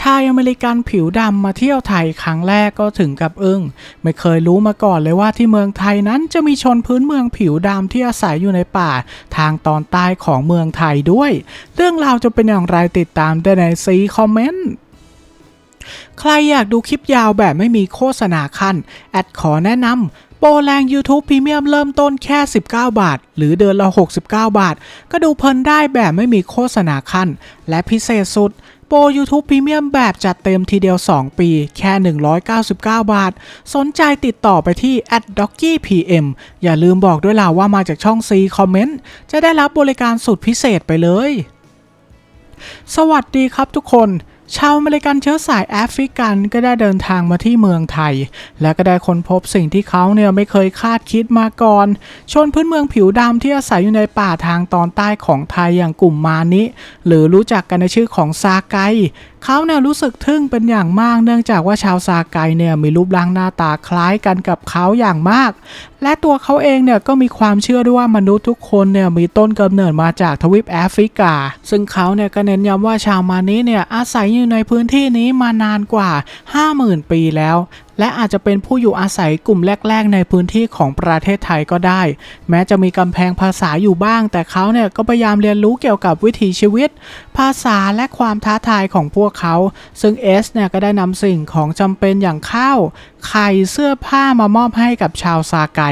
ชายอเมริกันผิวดำมาเที่ยวไทยครั้งแรกก็ถึงกับอึ้งไม่เคยรู้มาก่อนเลยว่าที่เมืองไทยนั้นจะมีชนพื้นเมืองผิวดำที่อาศัยอยู่ในป่า ทางตอนใต้ของเมืองไทยด้วย เรื่องราวจะเป็นอย่างไรติดตามได้ในซีคอมเมนต์ใครอยากดูคลิปยาวแบบไม่มีโฆษณาขั้นแอดขอแนะนำโปรแรง YouTube Premium เริ่มต้นแค่ 19 บาท หรือเดือนละ 69 บาท ก็ดูเพลินได้แบบไม่มีโฆษณาขั้นและพิเศษสุด โปร YouTube Premium แบบจัดเต็มทีเดียว 2 ปี แค่ 199 บาท สนใจติดต่อไปที่ d o c k y PM อย่าลืมบอกด้วยล่ะว่ามาจากช่อง C Comment จะได้รับบริการสุดพิเศษไปเลย สวัสดีครับทุกคน ชาวอเมริกันเชื้อสายแอฟริกันก็ได้เดินทางมาที่เมืองไทย และก็ได้ค้นพบสิ่งที่เขาเนี่ยไม่เคยคาดคิดมาก่อน ชนพื้นเมืองผิวดำที่อาศัยอยู่ในป่าทางตอนใต้ของไทยอย่างกลุ่มมานิหรือรู้จักกันในชื่อของซาไกเขาเนี่ยรู้สึกทึ่งเป็นอย่างมากเนื่องจากว่าชาวซาไกเนี่ยมีรูปร่างหน้าตาคล้ายกันกับเขาอย่างมาก และตัวเขาเองเนี่ยก็มีความเชื่อด้วยว่ามนุษย์ทุกคนเนี่ยมีต้นกำเนิดมาจากทวีปแอฟริกา ซึ่งเขาเนี่ยก็เน้นย้ำว่าชาวมานิเนี่ยอาศัยอยู่ในพื้นที่นี้มานานกว่า 50,000 ปีแล้ว และอาจจะเป็นผู้อยู่อาศัยกลุ่มแรก ๆ ในพื้นที่ของประเทศไทยก็ได้ แม้จะมีกำแพงภาษาอยู่บ้าง แต่เขาเนี่ยก็พยายามเรียนรู้เกี่ยวกับวิถีชีวิต ภาษาและความท้าทายของพวกเขา ซึ่งเอสเนี่ยก็ได้นำสิ่งของจำเป็นอย่างข้าว ไข่เสื้อผ้ามามอบให้กับชาวซาไก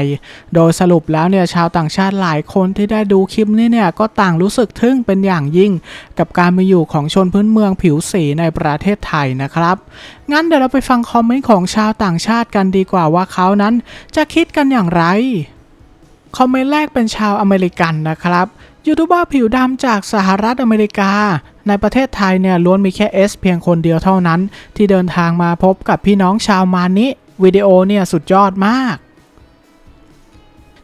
โดยสรุปแล้วเนี่ยชาวต่างชาติหลายคนที่ได้ดูคลิปนี้เนี่ยก็ต่างรู้สึกทึ่งเป็นอย่างยิ่ง กับการมาอยู่ของชนพื้นเมืองผิวสีในประเทศไทยนะครับ งั้นเดี๋ยวเราไปฟังคอมเมนต์ของชาวต่างชาติกันดีกว่าว่าเขานั้นจะคิดกันอย่างไร คอมเมนต์แรกเป็นชาวอเมริกันนะครับยูทูบเบอร์ผิวดำจากสหรัฐอเมริกา ในประเทศไทยเนี่ยล้วนมีแค่เอสเพียงคนเดียวเท่านั้น ที่เดินทางมาพบกับพี่น้องชาวมานิวิดีโอเนี่ยสุดยอดมาก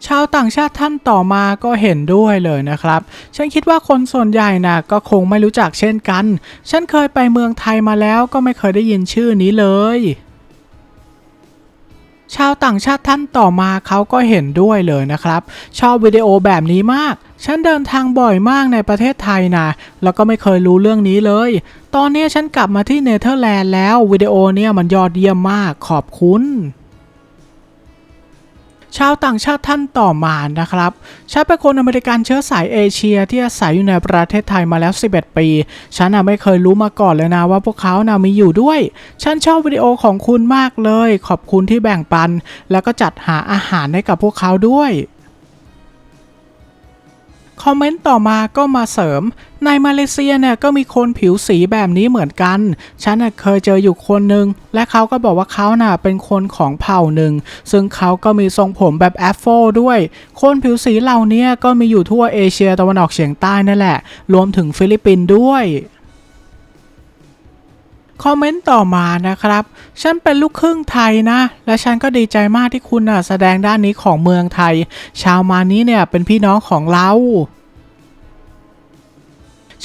ชาวต่างชาติท่านต่อมาก็เห็นด้วยเลยนะครับ ฉันคิดว่าคนส่วนใหญ่นะก็คงไม่รู้จักเช่นกัน ฉันเคยไปเมืองไทยมาแล้วก็ไม่เคยได้ยินชื่อนี้เลย ชาวต่างชาติท่านต่อมาเขาก็เห็นด้วยเลยนะครับ ชอบวิดีโอแบบนี้มาก ฉันเดินทางบ่อยมากในประเทศไทยนะ แล้วก็ไม่เคยรู้เรื่องนี้เลย ตอนนี้ฉันกลับมาที่เนเธอร์แลนด์แล้ววิดีโอเนี่ยมันยอดเยี่ยมมากขอบคุณ ชาวต่างชาติท่านต่อมานะครับฉันเป็นคนอเมริกันเชื้อสายเอเชียที่อาศัยอยู่ในประเทศไทยมาแล้ว 11 ปี ฉันน่ะไม่เคยรู้มาก่อนเลยนะว่าพวกเขาน่ะมีอยู่ด้วย ฉันชอบวิดีโอของคุณมากเลย ขอบคุณที่แบ่งปัน แล้วก็จัดหาอาหารให้กับพวกเขาด้วย คอมเมนต์ต่อมาก็มาเสริม ในมาเลเซียเนี่ยก็มีคนผิวสีแบบนี้เหมือนกัน ฉันน่ะเคยเจออยู่คนหนึ่งและเขาก็บอกว่าเขาน่ะเป็นคนของเผ่าหนึ่ง ซึ่งเขาก็มีทรงผมแบบแอฟโฟด้วย คนผิวสีเหล่านี้ก็มีอยู่ทั่วเอเชียตะวันออกเฉียงใต้นั่นแหละ รวมถึงฟิลิปปินส์ด้วย คอมเมนต์ต่อมานะครับ ฉันเป็นลูกครึ่งไทยนะ และฉันก็ดีใจมากที่คุณน่ะแสดงด้านนี้ของเมืองไทย ชาวมานี้เนี่ยเป็นพี่น้องของเรา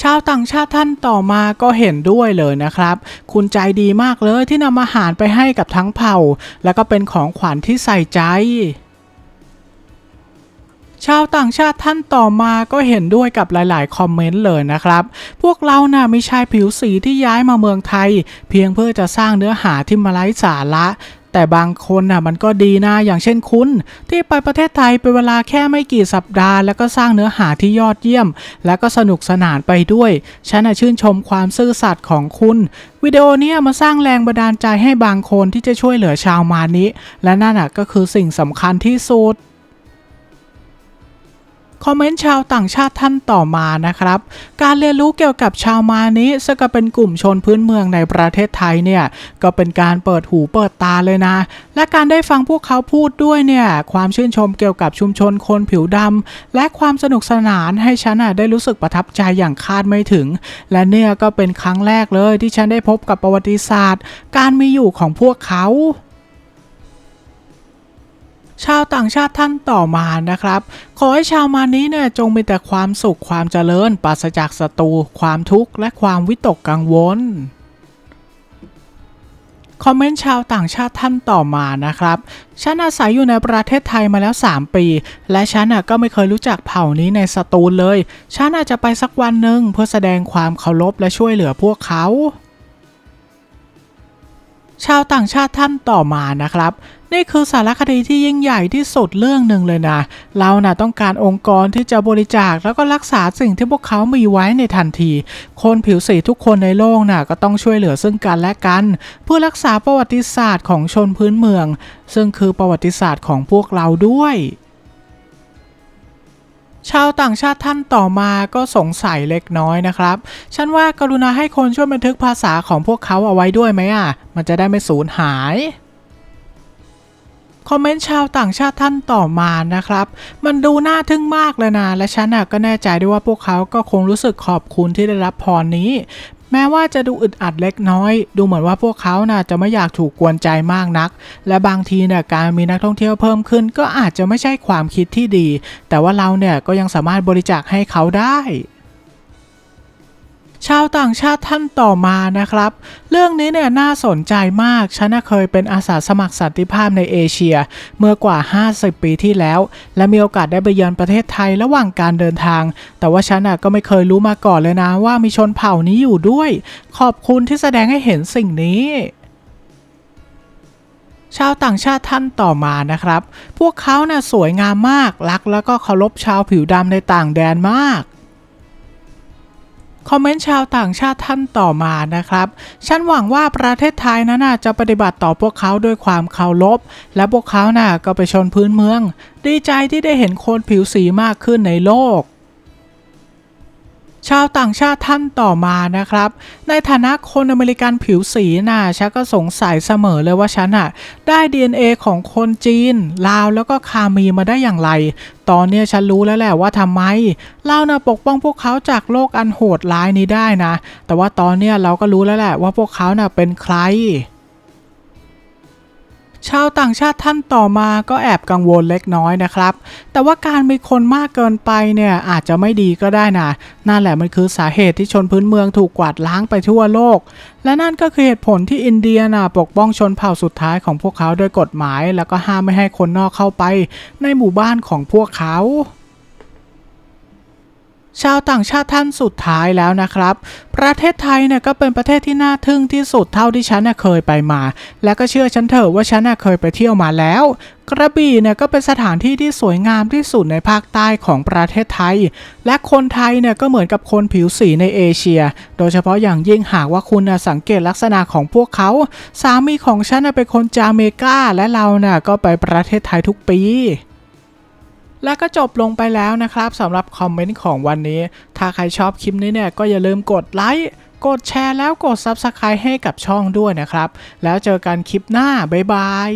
ชาวต่างชาติท่านต่อมาก็เห็นด้วยเลยนะครับ คุณใจดีมากเลยที่นำอาหารไปให้กับทั้งเผ่า แล้วก็เป็นของขวัญที่ใส่ใจ ชาวต่างชาติท่านต่อมาก็เห็นด้วยกับหลาย ๆ คอมเมนต์เลยนะครับ พวกเราน่ะไม่ใช่ผิวสีที่ย้ายมาเมืองไทย เพียงเพื่อจะสร้างเนื้อหาที่มาไร้สาระแต่บางคนน่ะมันก็ดีนะอย่างเช่นคุณ ที่ไปประเทศไทยเป็นเวลาแค่ไม่กี่สัปดาห์ แล้วก็สร้างเนื้อหาที่ยอดเยี่ยม แล้วก็สนุกสนานไปด้วย ฉันน่ะชื่นชมความซื่อสัตย์ของคุณ วิดีโอนี้มาสร้างแรงบันดาลใจให้บางคนที่จะช่วยเหลือชาวมานิและนั่นน่ะก็คือสิ่งสำคัญที่สุด คอมเมนต์ชาวต่างชาติท่านต่อมานะครับ การเรียนรู้เกี่ยวกับชาวมานิซึ่งก็เป็นกลุ่มชนพื้นเมืองในประเทศไทยเนี่ยก็เป็นการเปิดหูเปิดตาเลยนะ และการได้ฟังพวกเขาพูดด้วยเนี่ยความชื่นชมเกี่ยวกับชุมชนคนผิวดำและความสนุกสนานให้ฉันน่ะได้รู้สึกประทับใจอย่างคาดไม่ถึง และเนี่ยก็เป็นครั้งแรกเลยที่ฉันได้พบกับประวัติศาสตร์ การมีอยู่ของพวกเขา ชาวต่างชาติท่านต่อมานะครับ ขอให้ชาวมานี้เนี่ยจงมีแต่ความสุขความเจริญปราศจากศัตรูความทุกข์และความวิตกกังวลคอมเมนต์ชาวต่างชาติท่านต่อมานะครับ ฉันอาศัยอยู่ในประเทศไทยมาแล้ว 3 ปี และฉันก็ไม่เคยรู้จักเผ่านี้ในสตูลเลย ฉันอาจจะไปสักวันหนึ่งเพื่อแสดงความเคารพและช่วยเหลือพวกเขา ชาวต่างชาติท่านต่อมานะครับ นี่คือสารคดีที่ยิ่งใหญ่ที่สุดเรื่องหนึ่งเลยนะ เราน่ะต้องการองค์กรที่จะบริจาคแล้วก็รักษาสิ่งที่พวกเขามีไว้ในทันที คนผิวสีทุกคนในโลกน่ะก็ต้องช่วยเหลือซึ่งกันและกัน เพื่อรักษาประวัติศาสตร์ของชนพื้นเมือง ซึ่งคือประวัติศาสตร์ของพวกเราด้วย ชาวต่างชาติท่านต่อมาก็สงสัยเล็กน้อยนะครับ ฉันว่ากรุณาให้คนช่วยบันทึกภาษาของพวกเขาเอาไว้ด้วยไหมอะ มันจะได้ไม่สูญหาย คอมเมนต์ชาวต่างชาติท่านต่อมานะครับ มันดูน่าทึ่งมากเลยนะ และฉันก็แน่ใจด้วยว่าพวกเขาก็คงรู้สึกขอบคุณที่ได้รับพรนี้ แม้ว่าจะดูอึดอัดเล็กน้อย ดูเหมือนว่าพวกเขาน่ะจะไม่อยากถูกกวนใจมากนัก และบางทีเนี่ยการมีนักท่องเที่ยวเพิ่มขึ้น ก็อาจจะไม่ใช่ความคิดที่ดี แต่ว่าเราเนี่ยก็ยังสามารถบริจาคให้เขาได้ ชาวต่างชาติท่านต่อมานะครับ เรื่องนี้เนี่ยน่าสนใจมาก ฉันเคยเป็นอาสาสมัครสันติภาพในเอเชีย เมื่อกว่า 50 ปีที่แล้ว และมีโอกาสได้ไปเยือนประเทศไทยระหว่างการเดินทาง แต่ว่าฉันก็ไม่เคยรู้มาก่อนเลยนะว่ามีชนเผ่านี้อยู่ด้วย ขอบคุณที่แสดงให้เห็นสิ่งนี้ชาวต่างชาติท่านต่อมานะครับ พวกเขาน่ะสวยงามมาก รักแล้วก็เคารพชาวผิวดำในต่างแดนมาก คอมเมนต์ชาวต่างชาติท่านต่อมานะครับ ฉันหวังว่าประเทศไทยนั้นน่ะจะปฏิบัติต่อพวกเขาด้วยความเคารพ และพวกเขาน่ะก็ไปชนพื้นเมือง ดีใจที่ได้เห็นคนผิวสีมากขึ้นในโลก ชาวต่างชาติท่านต่อมานะครับ ในฐานะคนอเมริกันผิวสีน่ะฉันก็สงสัยเสมอเลยว่าฉันอะได้ DNA ของคนจีน ลาวแล้วก็คามีมาได้อย่างไร ตอนเนี้ยฉันรู้แล้วแหละว่าทำไมเราน่ะปกป้องพวกเขาจากโลกอันโหดร้ายนี้ได้นะ แต่ว่าตอนเนี้ยเราก็รู้แล้วแหละว่าพวกเขาน่ะเป็นใคร ชาวต่างชาติท่านต่อมาก็แอบกังวลเล็กน้อยนะครับ แต่ว่าการมีคนมากเกินไปเนี่ยอาจจะไม่ดีก็ได้นะนั่นแหละมันคือสาเหตุที่ชนพื้นเมืองถูกกวาดล้างไปทั่วโลก และนั่นก็คือเหตุผลที่อินเดียน่ะปกป้องชนเผ่าสุดท้ายของพวกเขาโดยกฎหมาย แล้วก็ห้ามไม่ให้คนนอกเข้าไป ในหมู่บ้านของพวกเขา ชาวต่างชาติท่านสุดท้ายแล้วนะครับ ประเทศไทยเนี่ยก็เป็นประเทศที่น่าทึ่งที่สุดเท่าที่ฉันเคยไปมา และก็เชื่อฉันเถอะว่าฉันเคยไปเที่ยวมาแล้ว กระบี่เนี่ยก็เป็นสถานที่ที่สวยงามที่สุดในภาคใต้ของประเทศไทย และคนไทยเนี่ยก็เหมือนกับคนผิวสีในเอเชีย โดยเฉพาะอย่างยิ่งหากว่าคุณสังเกตลักษณะของพวกเขา สามีของฉันเป็นคนจาเมกาและเราน่ก็ไปประเทศไทยทุกปี และก็จบลงไปแล้วนะครับสำหรับคอมเมนต์ของวันนี้ ถ้าใครชอบคลิปนี้เนี่ยก็อย่าลืมกดไลค์กดแชร์แล้วกด Subscribe ให้กับช่องด้วยนะครับ แล้วเจอกันคลิปหน้า บ๊ายบาย